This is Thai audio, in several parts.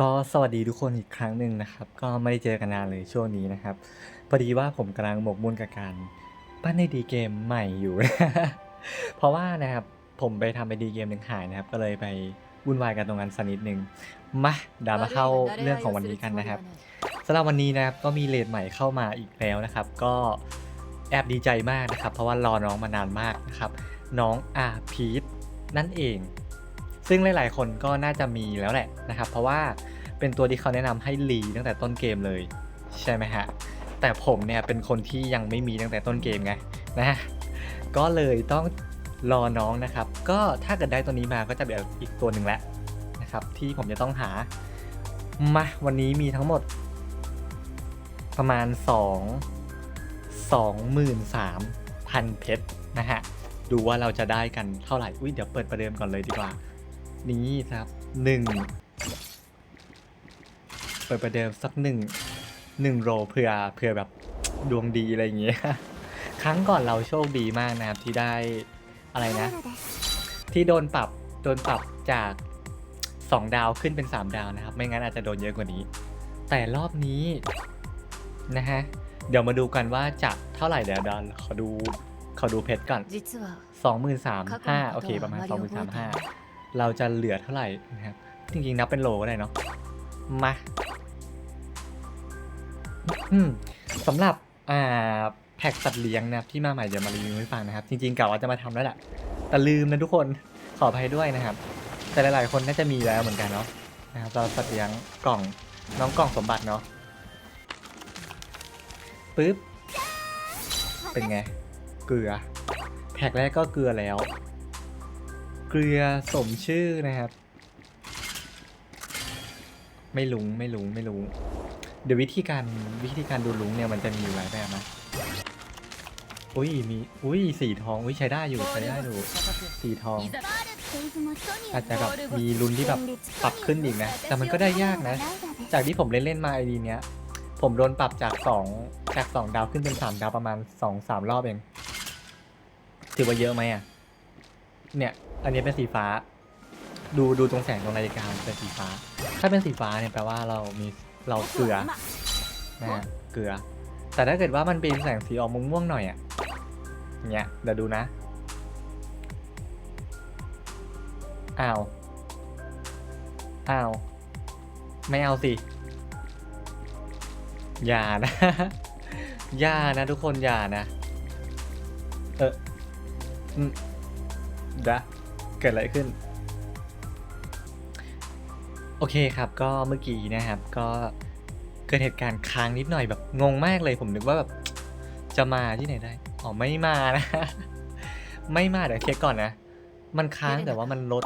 ก็สวัสดีทุกคนอีกครั้งหนึ่งนะครับ ก็ไม่ได้เจอกันนานเลยช่วงนี้นะครับ พอดีว่าผมกำลังหมกมุ่นกับการปั้นในดีเกมใหม่อยู่ เพราะว่านะครับผมไปทำไปดีเกมหนึ่งหายนะครับ ก็เลยไปวุ่นวายกันตรงนั้นสักนิดนึงมาเดามาเข้าเรื่องของวันนี้กันนะครับสำหรับวันนี้นะครับก็มีเลดใหม่เข้ามาอีกแล้วนะครับ ก็แอบดีใจมากนะครับ เพราะว่ารอน้องมานานมากนะครับ น้องอาพีทนั่นเอง ซึ่งหลาย ๆ คนก็น่าจะมีแล้วแหละนะครับ เพราะว่าเป็นตัวที่เขาแนะนำให้รีตั้งแต่ต้นเกมเลย ใช่ไหมฮะ แต่ผมเนี่ยเป็นคนที่ยังไม่มีตั้งแต่ต้นเกมไงนะฮะก็เลยต้องรอน้องนะครับ ก็ถ้าเกิดได้ตัวนี้มาก็จะเป็นอีกตัวหนึ่งแล้วนะครับ ที่ผมจะต้องหามาวันนี้มีทั้งหมด ประมาณ 2 23,000เพชรนะฮะดูว่าเราจะได้กันเท่าไหร่ อุ้ยเดี๋ยวเปิดประเดิมก่อนเลยดีกว่า นี้ครับหนึ่งเปิดประเดิมสักหนึ่งหนึ่งโรเพื่อเพื่อแบบดวงดีอะไรอย่างเงี้ยครั้งก่อนเราโชคดีมากนะครับที่ได้อะไรนะ ที่โดนปรับโดนปรับจากสองดาวขึ้นเป็นสามดาวนะครับ ไม่งั้นอาจจะโดนเยอะกว่านี้ แต่รอบนี้นะฮะเดี๋ยวมาดูกันว่าจะเท่าไหร่เดี๋ยวดอนขอดูขอดูเพชรก่อนสองหมื่นสามห้าโอเค ประมาณสองหมื่นสามห้า เราจะเหลือเท่าไหร่นะครับ จริงๆนับเป็นโลก็ได้เนาะ มาสำหรับอ่าแพ็กสัตว์เลี้ยงนะครับที่มาใหม่เดี๋ยวมารีวิวให้ฟังนะครับ จริงๆกะว่าจะมาทำแล้วแหละแต่ลืมนะทุกคนขออภัยด้วยนะครับ แต่หลายๆคนน่าจะมีแล้วเหมือนกันเนาะนะครับเราสัตว์เลี้ยงกล่องน้องกล่องสมบัติเนาะปึ๊บเป็นไงเกลือแพ็กแรกก็เกลือแล้ว ลือสมชื่อนะครับ ไม่ลุงไม่ลุงไม่ลุงเดี๋ยววิธีการวิธีการดูลุงเนี่ยมันจะมีหลายแบบนะอุ้ยมีอุ้ยสีทองอุ้ยใช้ได้อยู่ใช้ได้อยู่สีทอง อาจจะแบบมีลุ้นที่แบบปรับขึ้นอีกนะ แต่มันก็ได้ยากนะ จากที่ผมเล่นเล่นมาไอดีเนี้ย ผมโดนปรับจากสองจากสองดาวขึ้นเป็นสามดาวประมาณสองสามรอบเองถือว่าเยอะไหมอะ เนี่ย อันนี้เป็นสีฟ้า ดูดูตรงแสงตรงนาฬิกาเป็นสีฟ้า ถ้าเป็นสีฟ้าเนี่ยแปลว่าเรามีเราเกลือนะฮะเกลือ แต่ถ้าเกิดว่ามันเป็นแสงสีออกม่วงๆหน่อยอะเนี่ยเดี๋ยวดูนะอ้าวอ้าวไม่เอาสิอย่านะอย่านะทุกคนอย่านะ เออ อืมเดะเกิดอะไรขึ้น โอเคครับก็เมื่อกี้นะครับ ก็เกิดเหตุการณ์ค้างนิดหน่อยแบบงงมากเลยผมนึกว่าแบบจะมาที่ไหนได้ อ๋อไม่มานะ ไม่มาเดี๋ยวเช็คก่อนนะ มันค้างแต่ว่ามันลด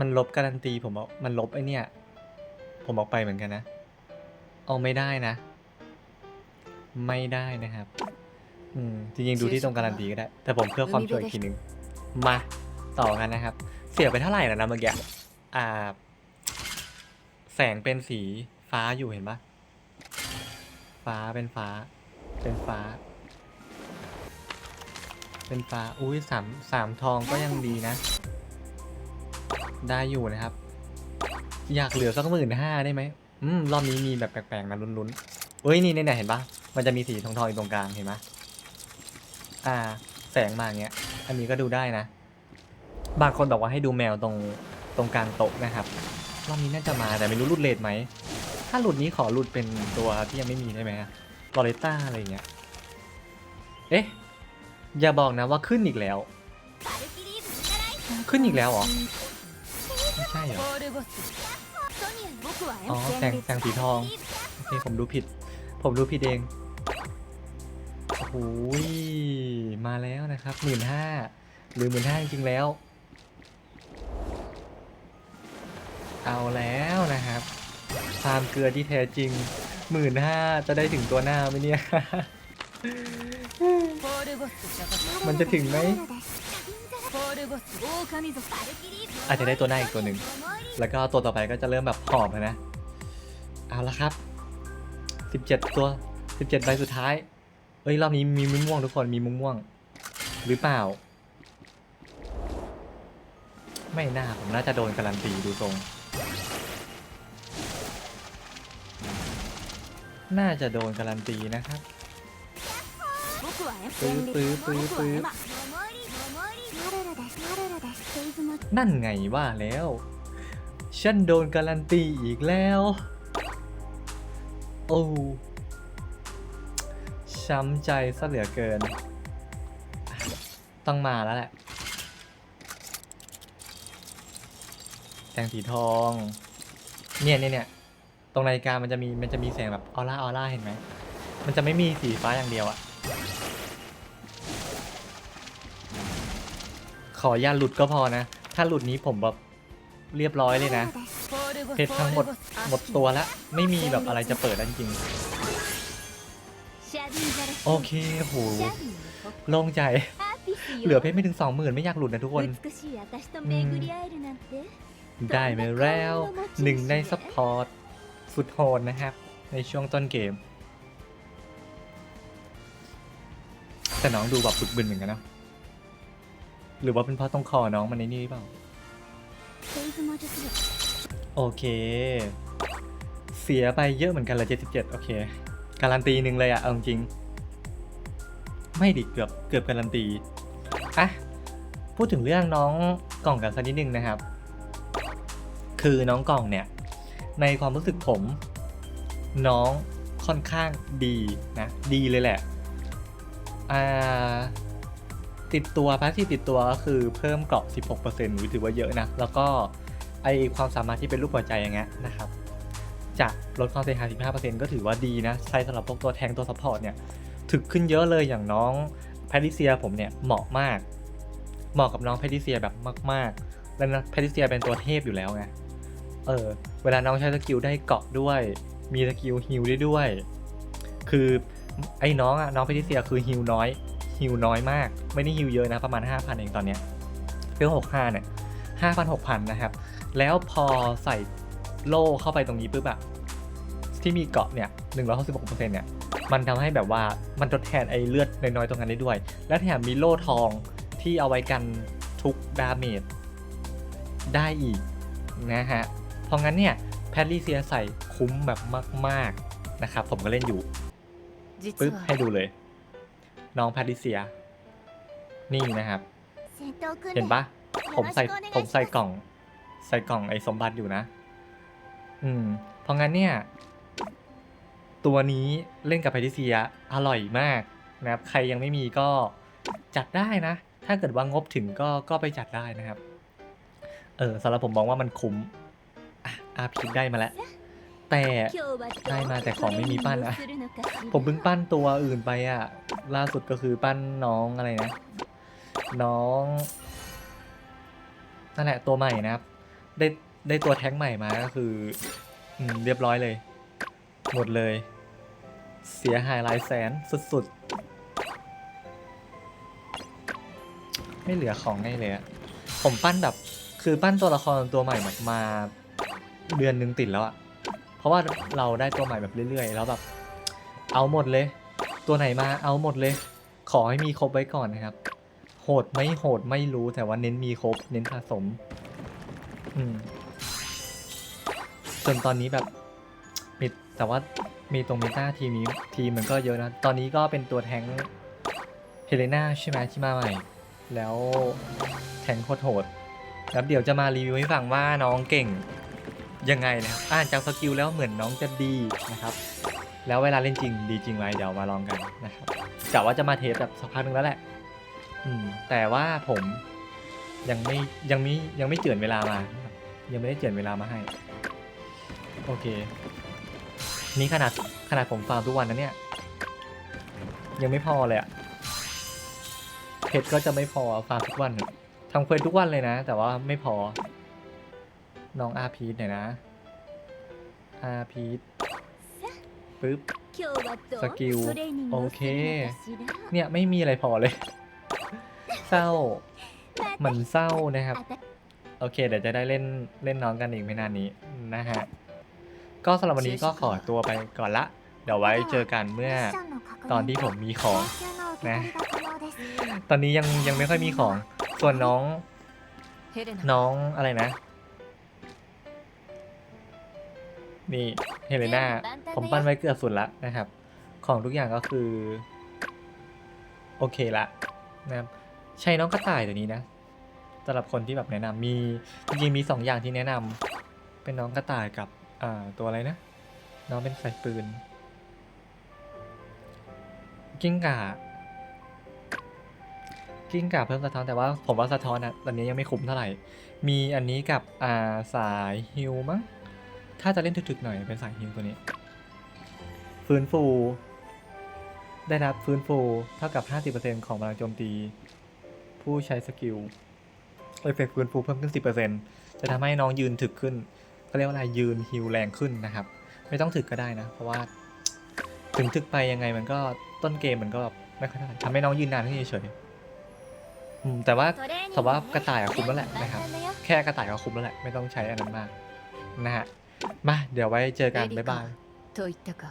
มันลบการันตีผมเอามันลบไอเนี่ย ผมออกไปเหมือนกันนะ เอาไม่ได้นะ ไม่ได้นะครับ อืมจริงๆดูที่ตรงการันตีก็ได้ แต่ผมเพื่อความช่วยอีกทีหนึ่งมา ต่อกันนะครับ เสียไปเท่าไหร่แล้วนะเมื่อกี้อ่า แสงเป็นสีฟ้าอยู่เห็นปะฟ้าเป็นฟ้า เป็นฟ้า เป็นฟ้า อุ้ยสามสามทองก็ยังดีนะ ได้อยู่นะครับ อยากเหลือสักหมื่นห้าได้ไหมอืมรอบนี้มีแบบแปลกๆนะลุ้นๆเอ้ยนี่เนี่ยเห็นปะมันจะมีสีทองๆอยู่ตรงกลางเห็นปะอ่า แสงมาอย่างเงี้ย อันนี้ก็ดูได้นะ บางคนบอกว่าให้ดูแมวตรงตรงกลางโต๊ะนะครับรอบนี้น่าจะมาแต่ไม่รู้หลุดเลทไหม ถ้าหลุดนี้ขอหลุดเป็นตัวที่ยังไม่มีได้ไหมลอเรต้าอะไรเงี้ย เอ๊ะ อย่าบอกนะว่าขึ้นอีกแล้ว ขึ้นอีกแล้วเหรอ ไม่ใช่เหรอ อ๋อแสงแสงสีทอง โอเคผมดูผิด ผมดูผิดเองโอ้ยมาแล้วนะครับหมื่นห้าหรือหมื่นห้าจริงๆแล้ว เอาแล้วนะครับความเกลือที่แท้จริงหมื่นห้าจะได้ถึงตัวหน้าไหมเนี่ย มันจะถึงไหมอาจจะได้ตัวหน้าอีกตัวหนึ่ง แล้วก็ตัวต่อไปก็จะเริ่มแบบหอบแล้วนะ เอาละครับ 17 ตัว 17ใบสุดท้าย เอ้ย รอบนี้มีมุ้งม่วงทุกคน มีมุ้งม่วง หรือเปล่า ไม่น่า ผมน่าจะโดนการันตีดูทรง น่าจะโดนการันตีนะครับ ปื้อปื้อปื้อปื้อนั่นไงว่าแล้ว ฉันโดนการันตีอีกแล้ว โอ้ช้ำใจซะเหลือเกิน ต้องมาแล้วแหละ แตงสีทอง เนี่ยเนี่ยเนี่ย ตรงนาฬิกามันจะมีมันจะมีแสงแบบออร่าออร่าเห็นไหมมันจะไม่มีสีฟ้าอย่างเดียวอะขออย่าหลุดก็พอนะ ถ้าหลุดนี้ผมแบบเรียบร้อยเลยนะเพชรทั้งหมดหมดตัวแล้วไม่มีแบบอะไรจะเปิดแล้วจริงๆโอเคโหโล่งใจ เหลือเพชรไม่ถึงสองหมื่นไม่อยากหลุดนะทุกคน ได้มาแล้วหนึ่งในซัพพอร์ต สุดโหดนะครับ ในช่วงต้นเกม แต่น้องดูแบบฝึกบึนเหมือนกันนะหรือว่าเป็นเพราะตรงคอน้องมันในนี่หรือเปล่า โอเค เสียไปเยอะเหมือนกันละ77โอเค การันตีหนึ่งเลยอะเอาจริง ไม่ดิเกือบเกือบการันตีอะพูดถึงเรื่องน้องกล่องกันสักนิดนึงนะครับ คือน้องกล่องเนี่ย ในความรู้สึกผม น้องค่อนข้างดีนะ ดีเลยแหละติดตัวพาสที่ติดตัวก็คือเพิ่มเกราะ 16%หรือถือว่าเยอะนะ แล้วก็ไอความสามารถที่เป็นรูปหัวใจอย่างเงี้ยนะครับ จะลดความเสียหาย15%ก็ถือว่าดีนะ ใช้สำหรับพวกตัวแทงตัวซัพพอร์ตเนี่ย ถึกขึ้นเยอะเลยอย่างน้องแพทริเซียผมเนี่ยเหมาะมาก เหมาะกับน้องแพทริเซียแบบมาก ๆ แล้วนะแพทริเซียเป็นตัวเทพอยู่แล้วไง เออ เวลาน้องใช้สกิลได้เกาะด้วย มีสกิลฮิลได้ด้วย คือไอ้น้องอะน้องแพทริเซียคือฮิลน้อยฮิลน้อยมาก ไม่ได้ฮิลเยอะนะประมาณ 5,000 เองตอนเนี้ยเรื่อง65เนี่ย5,000 6,000 นะครับ แล้วพอใส่โล่เข้าไปตรงนี้ปุ๊บอะที่มีเกาะเนี่ย166%เนี่ย มันทำให้แบบว่ามันทดแทนไอ้เลือดน้อยๆตรงนั้นได้ด้วย และแถมมีโล่ทองที่เอาไว้กันทุกดาเมจได้อีกนะฮะ เพราะงั้นเนี่ยแพทริเซียใส่คุ้มแบบมาก ๆนะครับ ผมก็เล่นอยู่ปึ๊บให้ดูเลย น้องแพทริเซีย นี่นะครับ เห็นปะผมใส่ผมใส่กล่อง ใส่กล่องไอ้สมบัติอยู่นะ อืม เพราะงั้นเนี่ย ตัวนี้เล่นกับแพทริเซียอร่อยมากนะครับ ใครยังไม่มีก็จัดได้นะ ถ้าเกิดว่างบถึงก็ก็ไปจัดได้นะครับ เออสำหรับผมมองว่ามันคุ้ม อะอาพีได้มาแล้ว แต่ได้มาแต่ของไม่มีปั้นอะผมเพิ่งปั้นตัวอื่นไปอะล่าสุดก็คือปั้นน้องอะไรนะ น้องนั่นแหละตัวใหม่นะครับ ได้ได้ตัวแท้งใหม่มาก็คืออืมเรียบร้อยเลย หมดเลย เสียหายหลายแสนสุดๆ ไม่เหลือของให้เลยอะผมปั้นแบบคือปั้นตัวละครตัวใหม่แบบมา เดือนหนึงติดแล้วอะเพราะว่าเราได้ตัวใหม่แบบเรื่อย ๆ แล้วแบบเอาหมดเลย ตัวไหนมาเอาหมดเลย ขอให้มีครบไว้ก่อนนะครับ โหดไม่โหดไม่รู้แต่ว่าเน้นมีครบ เน้นสะสม อืม จนตอนนี้แบบมีแต่ว่ามีตรงเมตาทีมนี้ทีมมันก็เยอะนะ ตอนนี้ก็เป็นตัวแทงเฮเลนาใช่ไหมที่มาใหม่ แล้วแทงโคตรโหดแล้วเดี๋ยวจะมารีวิวให้ฟังว่าน้องเก่ง ยังไงนะครับอ่านจากสกิลแล้วเหมือนน้องจะดีนะครับ แล้วเวลาเล่นจริงดีจริงไหมเดี๋ยวมาลองกันนะครับกะว่าจะมาเทสแบบสักพักหนึงแล้วแหละอืมแต่ว่าผมยังไม่ยังไม่ยังไม่เจือนเวลามายังไม่ได้เจือนเวลามาให้ โอเค นี่ขนาดขนาดผมฟาร์มทุกวันนะเนี่ย ยังไม่พอเลยอะเพชรก็จะไม่พอฟาร์มทุกวันทำเควสทุกวันเลยนะ แต่ว่าไม่พอ น้องอาพีทหน่อยนะ อาพีทปึ๊บ สกิล โอเค เนี่ยไม่มีอะไรพอเลย เศร้าเหมือนเศร้านะครับ โอเค เดี๋ยวจะได้เล่นเล่นน้องกันอีกไม่นานนี้นะฮะ ก็สำหรับวันนี้ก็ขอตัวไปก่อนละ เดี๋ยวไว้เจอกันเมื่อตอนที่ผมมีของนะ ตอนนี้ยังยังไม่ค่อยมีของ ส่วนน้อง น้องอะไรนะ นี่เฮเลนาผมปั้นไว้เกือบสุดละนะครับ ของทุกอย่างก็คือ โอเคละนะครับใช้น้องกระต่ายตัวนี้นะสำหรับคนที่แบบแนะนำมีจริงๆมีสองอย่างที่แนะนำเป็นน้องกระต่ายกับอ่าตัวอะไรนะ น้องเป็นสายปืนกิ้งก่ากิ้งก่าเพิ่มสะท้อนแต่ว่าผมว่าสะท้อนอะตอนนี้ยังไม่คุ้มเท่าไหร่ มีอันนี้กับอ่าสายฮิลมั้ง ถ้าจะเล่นถึกๆหน่อยเป็นสายฮิลตัวนี้ ฟื้นฟู ได้รับฟื้นฟูเท่ากับ 50%ของพลังโจมตี ผู้ใช้สกิลเอฟเฟกฟื้นฟูเพิ่มขึ้น 10%จะทำให้น้องยืนถึกขึ้นเขาเรียกว่าอะไรยืนฮิลแรงขึ้นนะครับ ไม่ต้องถึกก็ได้นะ เพราะว่าถึงถึกไปยังไงมันก็ต้นเกมมันก็ไม่ค่อยไหร่ทำให้น้องยืนนานขึ้นเฉยๆแต่ว่าแต่ว่ากระต่ายอะคุ้มแล้วแหละนะครับ แค่กระต่ายก็คุ้มแล้วแหละไม่ต้องใช้อันนั้นมากนะฮะ มาเดี๋ยวไว้เจอกัน บ๊ายบาย と言ったか